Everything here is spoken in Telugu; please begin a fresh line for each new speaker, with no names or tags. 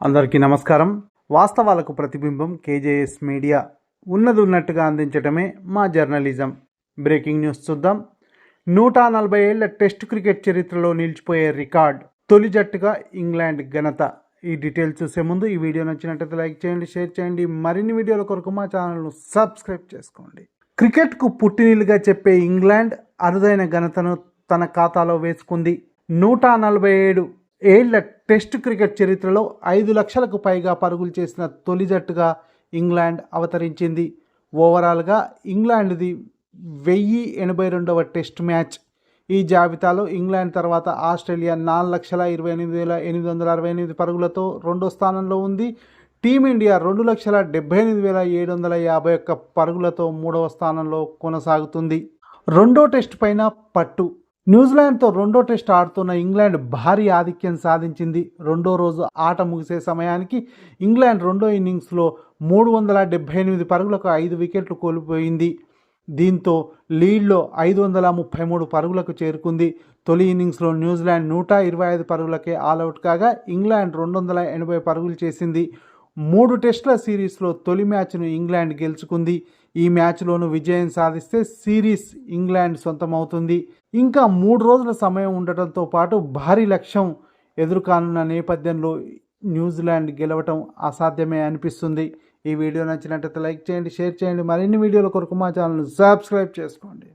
అందరికీ నమస్కారం. వాస్తవాలకు ప్రతిబింబం కేజేఎస్ మీడియా ఉన్నది ఉన్నట్టుగా అందించడమే మా జర్నలిజం. బ్రేకింగ్ న్యూస్ చూద్దాం. నూట నలభై ఏళ్ళ టెస్ట్ క్రికెట్ చరిత్రలో నిలిచిపోయే రికార్డ్ తొలి జట్టుగా ఇంగ్లాండ్ ఘనత. ఈ డీటెయిల్స్ చూసే ముందు ఈ వీడియో నచ్చినట్లయితే లైక్ చేయండి షేర్ చేయండి. మరిన్ని వీడియోల కొరకు మా ఛానల్ను సబ్స్క్రైబ్ చేసుకోండి. క్రికెట్కు పుట్టినీలుగా చెప్పే ఇంగ్లాండ్ అరుదైన ఘనతను తన ఖాతాలో వేసుకుంది. నూట నలభై ఏడు ఏళ్ళ టెస్ట్ క్రికెట్ చరిత్రలో ఐదు లక్షలకు పైగా పరుగులు చేసిన తొలి జట్టుగా ఇంగ్లాండ్ అవతరించింది. ఓవరాల్గా ఇంగ్లాండ్ది వెయ్యి ఎనభై రెండవ టెస్ట్ మ్యాచ్. ఈ జాబితాలో ఇంగ్లాండ్ తర్వాత ఆస్ట్రేలియా నాలుగు లక్షల ఇరవై ఎనిమిది వేల ఎనిమిది వందల అరవై ఎనిమిది పరుగులతో రెండో స్థానంలో ఉంది. టీమిండియా రెండు లక్షల డెబ్బై ఎనిమిది వేల ఏడు వందల యాభై ఒక్క పరుగులతో మూడవ స్థానంలో కొనసాగుతుంది. రెండో టెస్ట్ పైన పట్టు. న్యూజిలాండ్తో రెండో టెస్ట్ ఆడుతున్న ఇంగ్లాండ్ భారీ ఆధిక్యం సాధించింది. రెండో రోజు ఆట ముగిసే సమయానికి ఇంగ్లాండ్ రెండో ఇన్నింగ్స్లో మూడు వందల డెబ్బై ఎనిమిది పరుగులకు ఐదు వికెట్లు కోల్పోయింది. దీంతో లీడ్లో ఐదు వందల ముప్పై మూడు పరుగులకు చేరుకుంది. తొలి ఇన్నింగ్స్లో న్యూజిలాండ్ నూట ఇరవై ఐదు పరుగులకే ఆల్అవుట్ కాగా ఇంగ్లాండ్ రెండు వందల ఎనభై పరుగులు చేసింది. మూడు టెస్టుల సిరీస్లో తొలి మ్యాచ్ను ఇంగ్లాండ్ గెలుచుకుంది. ఈ మ్యాచ్లోనూ విజయం సాధిస్తే సిరీస్ ఇంగ్లాండ్ సొంతమవుతుంది. ఇంకా మూడు రోజుల సమయం ఉండటంతో పాటు భారీ లక్ష్యం ఎదురుకానున్న నేపథ్యంలో న్యూజిలాండ్ గెలవటం అసాధ్యమే అనిపిస్తుంది. ఈ వీడియో నచ్చినట్లయితే లైక్ చేయండి షేర్ చేయండి. మరిన్ని వీడియోల కొరకు మా ఛానల్ను సబ్స్క్రైబ్ చేసుకోండి.